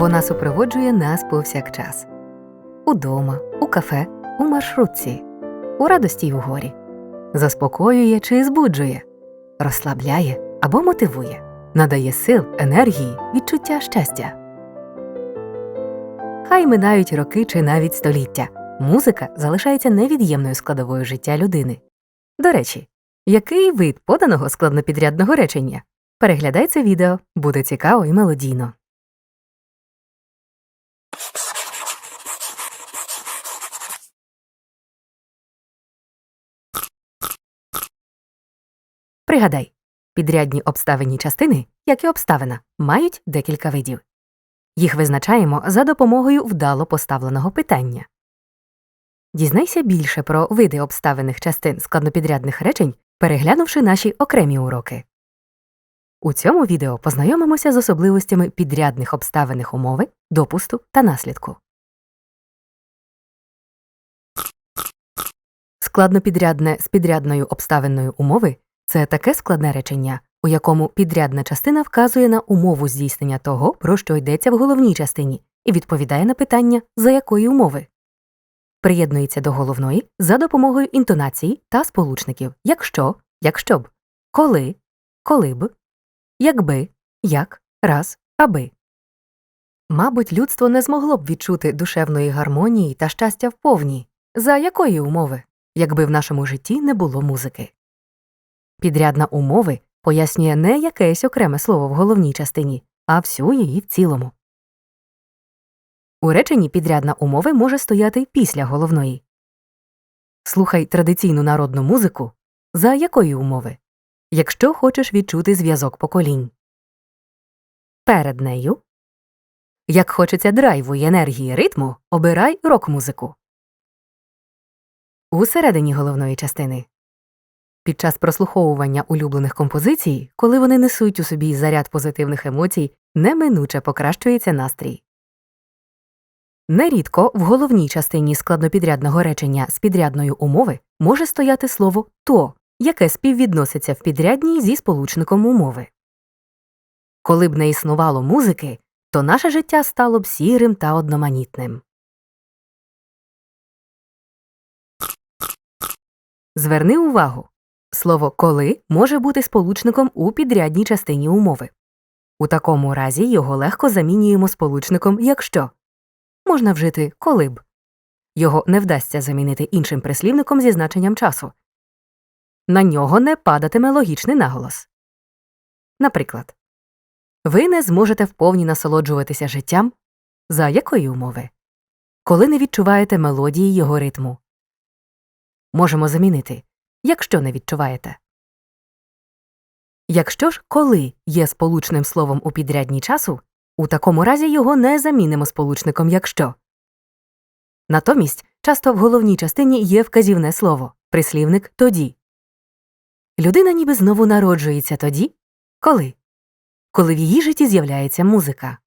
Вона супроводжує нас повсякчас удома, у кафе, у маршрутці, у радості й у горі, заспокоює чи збуджує, розслабляє або мотивує, надає сил, енергії, відчуття щастя. Хай минають роки чи навіть століття. Музика залишається невід'ємною складовою життя людини. До речі, який вид поданого складнопідрядного речення? Переглядай це відео, буде цікаво і мелодійно. Пригадай, підрядні обставинні частини, як і обставина, мають декілька видів. Їх визначаємо за допомогою вдало поставленого питання. Дізнайся більше про види обставиних частин складнопідрядних речень, переглянувши наші окремі уроки. У цьому відео познайомимося з особливостями підрядних обставиних умови, допусту та наслідку. Складнопідрядне з підрядною обставиною умови це таке складне речення, у якому підрядна частина вказує на умову здійснення того, про що йдеться в головній частині, і відповідає на питання, за якої умови. Приєднується до головної за допомогою інтонації та сполучників якщо, якщо б, коли, коли б, якби, як, раз, аби. Мабуть, людство не змогло б відчути душевної гармонії та щастя вповні. За якої умови, якби в нашому житті не було музики. Підрядна умови пояснює не якесь окреме слово в головній частині, а всю її в цілому. У реченні підрядна умови може стояти після головної. Слухай традиційну народну музику за якої умови, якщо хочеш відчути зв'язок поколінь. Перед нею як хочеться драйву й енергії ритму, обирай рок-музику. Усередині головної частини під час прослуховування улюблених композицій, коли вони несуть у собі заряд позитивних емоцій, неминуче покращується настрій. Нерідко в головній частині складнопідрядного речення з підрядної умови може стояти слово то, яке співвідноситься в підрядній зі сполучником умови. Коли б не існувало музики, то наше життя стало б сірим та одноманітним. Зверни увагу слово коли може бути сполучником у підрядній частині умови. У такому разі його легко замінюємо сполучником якщо можна вжити коли б. Його не вдасться замінити іншим прислівником зі значенням часу. На нього не падатиме логічний наголос. Наприклад, ви не зможете вповні насолоджуватися життям за якої умови, коли не відчуваєте мелодії його ритму. Можемо замінити якщо не відчуваєте. Якщо ж коли є сполучним словом у підрядні часу, у такому разі його не замінимо сполучником якщо. Натомість часто в головній частині є вказівне слово прислівник тоді. Людина ніби знову народжується тоді, коли коли в її житті з'являється музика.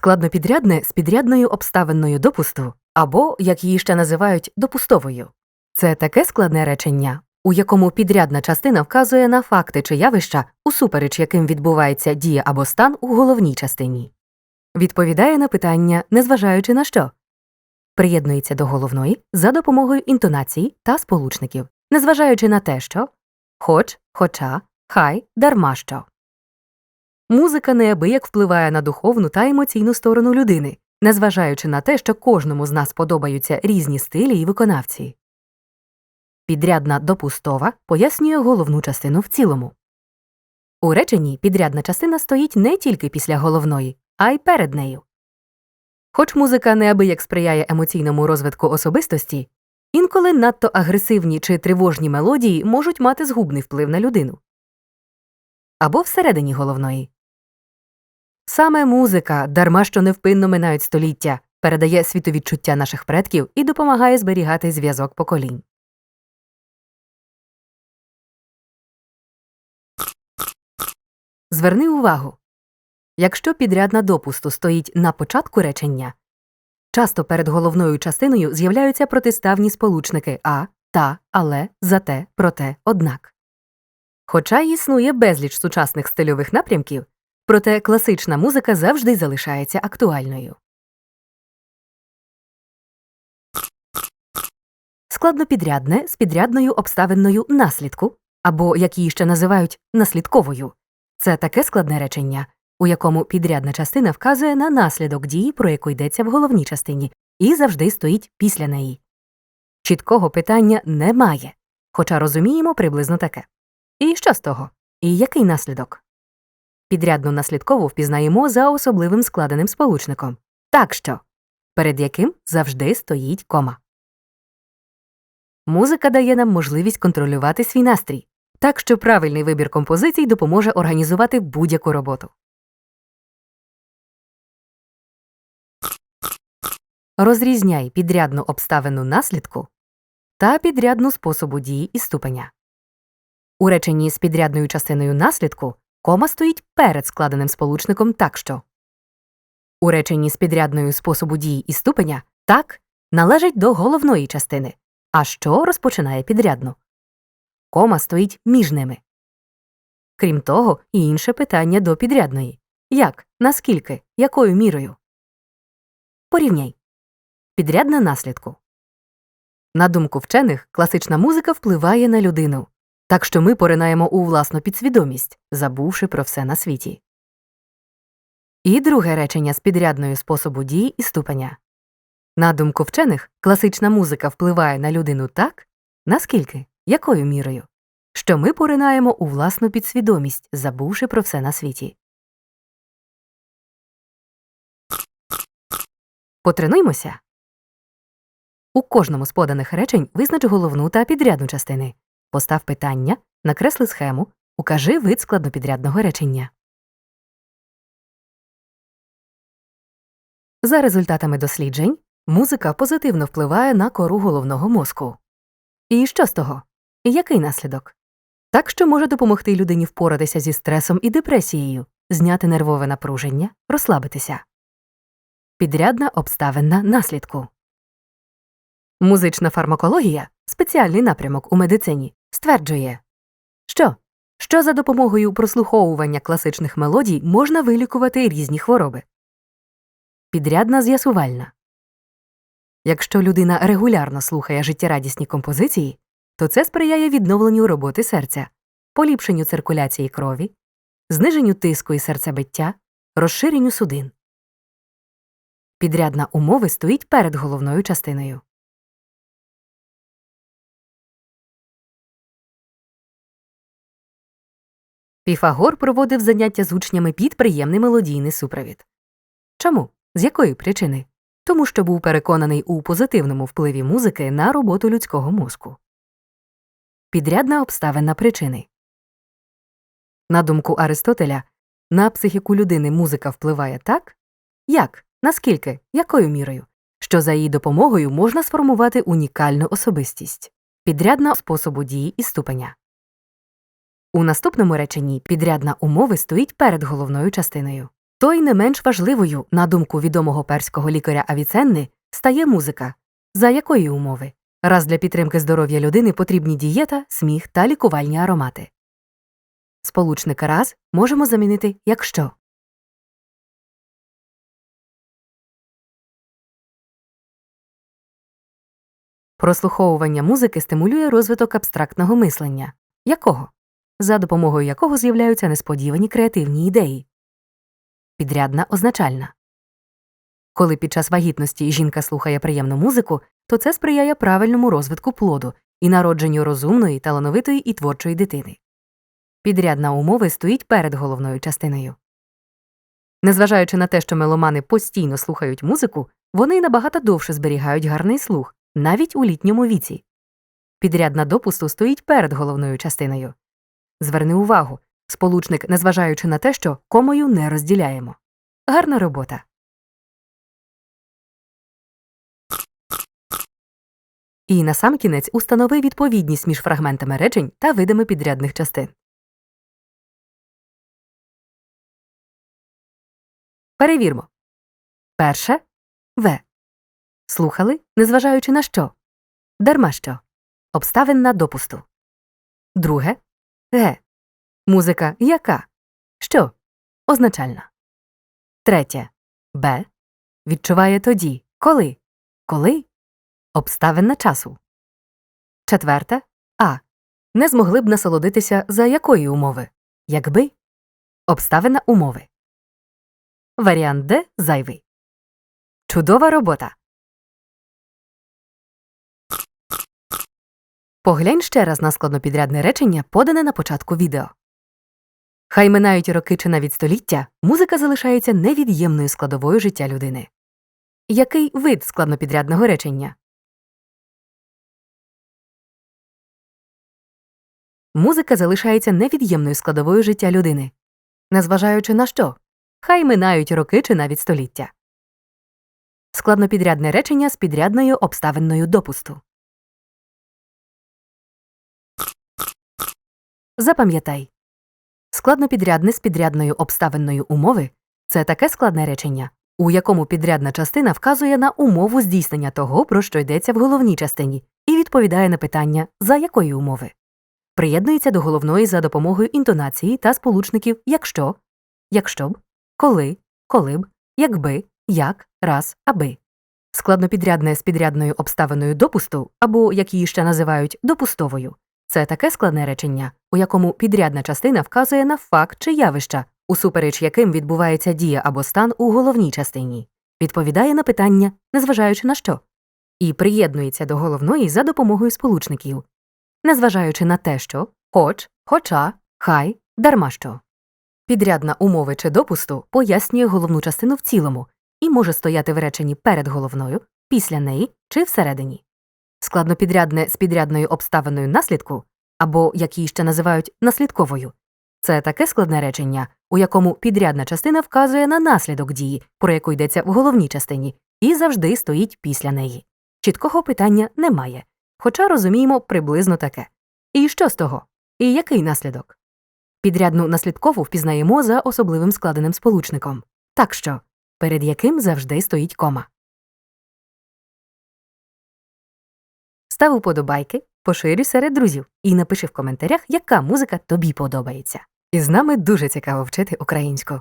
Складнопідрядне з підрядною обставиною допусту або, як її ще називають, допустовою. Це таке складне речення, у якому підрядна частина вказує на факти чи явища, усупереч яким відбувається дія або стан у головній частині. Відповідає на питання, незважаючи на що. Приєднується до головної за допомогою інтонації та сполучників, незважаючи на те, що хоч, хоча, хай, дарма що. Музика неабияк впливає на духовну та емоційну сторону людини, незважаючи на те, що кожному з нас подобаються різні стилі і виконавці. Підрядна допустова пояснює головну частину в цілому. У реченні підрядна частина стоїть не тільки після головної, а й перед нею. Хоч музика неабияк сприяє емоційному розвитку особистості, інколи надто агресивні чи тривожні мелодії можуть мати згубний вплив на людину. Або всередині головної. Саме музика, дарма що невпинно минають століття, передає світовідчуття наших предків і допомагає зберігати зв'язок поколінь. Зверни увагу якщо підрядна допусту стоїть на початку речення, часто перед головною частиною з'являються протиставні сполучники а, та, але, зате, проте, однак. Хоча існує безліч сучасних стильових напрямків, проте класична музика завжди залишається актуальною. Складнопідрядне з підрядною обставинною наслідку, або як її ще називають наслідковою. Це таке складне речення, у якому підрядна частина вказує на наслідок дії, про яку йдеться в головній частині, і завжди стоїть після неї. Чіткого питання немає, хоча розуміємо приблизно таке. І що з того? І який наслідок? Підрядну наслідкову впізнаємо за особливим складеним сполучником, так що, перед яким завжди стоїть кома. Музика дає нам можливість контролювати свій настрій, так що правильний вибір композицій допоможе організувати будь-яку роботу. Розрізняй підрядну обставину наслідку та підрядну способу дії і ступеня. У реченні з підрядною частиною наслідку кома стоїть перед складеним сполучником так що. У реченні з підрядною способу дії і ступеня так належить до головної частини, а що розпочинає підрядну. Кома стоїть між ними. Крім того, і інше питання до підрядної як, наскільки, якою мірою. Порівняй. Підрядна наслідку. На думку вчених, класична музика впливає на людину, так що ми поринаємо у власну підсвідомість, забувши про все на світі. І друге речення з підрядною способу дії і ступеня. На думку вчених, класична музика впливає на людину так, наскільки, якою мірою, що ми поринаємо у власну підсвідомість, забувши про все на світі. Потренуймося. У кожному з поданих речень визнач головну та підрядну частини. Постав питання, накресли схему, укажи вид складнопідрядного речення. За результатами досліджень, музика позитивно впливає на кору головного мозку. І що з того? Який наслідок? Так що може допомогти людині впоратися зі стресом і депресією, зняти нервове напруження, розслабитися. Підрядна обставина наслідку. Музична фармакологія спеціальний напрямок у медицині стверджує, що що за допомогою прослуховування класичних мелодій можна вилікувати різні хвороби. Підрядна з'ясувальна. Якщо людина регулярно слухає життєрадісні композиції, то це сприяє відновленню роботи серця, поліпшенню циркуляції крові, зниженню тиску і серцебиття, розширенню судин. Підрядна умови стоїть перед головною частиною. Піфагор проводив заняття з учнями під приємний мелодійний супровід. Чому? З якої причини? Тому що був переконаний у позитивному впливі музики на роботу людського мозку. Підрядна обставина причини. На думку Аристотеля, на психіку людини музика впливає так, як, наскільки, якою мірою, що за її допомогою можна сформувати унікальну особистість, підрядна способу дії і ступеня. У наступному реченні підрядна умови стоїть перед головною частиною. То й не менш важливою, на думку відомого перського лікаря Авіценни, стає музика. За якої умови? Раз для підтримки здоров'я людини потрібні дієта, сміх та лікувальні аромати. Сполучник раз можемо замінити якщо. Прослуховування музики стимулює розвиток абстрактного мислення. Якого? За допомогою якого з'являються несподівані креативні ідеї. Підрядна означальна. Коли під час вагітності жінка слухає приємну музику, то це сприяє правильному розвитку плоду і народженню розумної, талановитої і творчої дитини. Підрядна умови стоїть перед головною частиною. Незважаючи на те, що меломани постійно слухають музику, вони набагато довше зберігають гарний слух, навіть у літньому віці. Підрядна допусту стоїть перед головною частиною. Зверни увагу сполучник, незважаючи на те, що комою не розділяємо. Гарна робота. І насамкінець установи відповідність між фрагментами речень та видами підрядних частин. Перевірмо. Перше В. Слухали, незважаючи на що. Дарма що. Обставин на допусту. Друге Г. Музика яка? Що? Означальна. Третє. Б. Відчуває тоді. Коли? Коли? Обставина часу. Четверте. А. Не змогли б насолодитися за якої умови? Якби? Обставина умови. Варіант Д зайвий. Чудова робота. Поглянь ще раз на складнопідрядне речення, подане на початку відео. Хай минають роки чи навіть століття, музика залишається невід'ємною складовою життя людини. Який вид складнопідрядного речення? Музика залишається невід'ємною складовою життя людини, незважаючи на що? Хай минають роки чи навіть століття. Складнопідрядне речення з підрядною обставинною допусту. Запам'ятай. Складнопідрядне з підрядною обставинною умови це таке складне речення, у якому підрядна частина вказує на умову здійснення того, про що йдеться в головній частині, і відповідає на питання за якої умови. Приєднується до головної за допомогою інтонації та сполучників якщо, якщо б, коли, коли б, якби, як, раз, аби. Складнопідрядне з підрядною обставиною допусту, або як її ще називають допустовою, це таке складне речення, у якому підрядна частина вказує на факт чи явища, усупереч яким відбувається дія або стан у головній частині, відповідає на питання, незважаючи на що, і приєднується до головної за допомогою сполучників, незважаючи на те, що хоч, хоча, хай, дарма що. Підрядна умови чи допусту пояснює головну частину в цілому і може стояти в реченні перед головною, після неї чи всередині. Складнопідрядне з підрядною обставиною наслідку, або як її ще називають наслідковою, це таке складне речення, у якому підрядна частина вказує на наслідок дії, про яку йдеться в головній частині, і завжди стоїть після неї. Чіткого питання немає, хоча розуміємо приблизно таке. І що з того? І який наслідок? Підрядну наслідкову впізнаємо за особливим складеним сполучником, так що перед яким завжди стоїть кома. Став уподобайки, поширюй серед друзів і напиши в коментарях, яка музика тобі подобається. І з нами дуже цікаво вчити українську.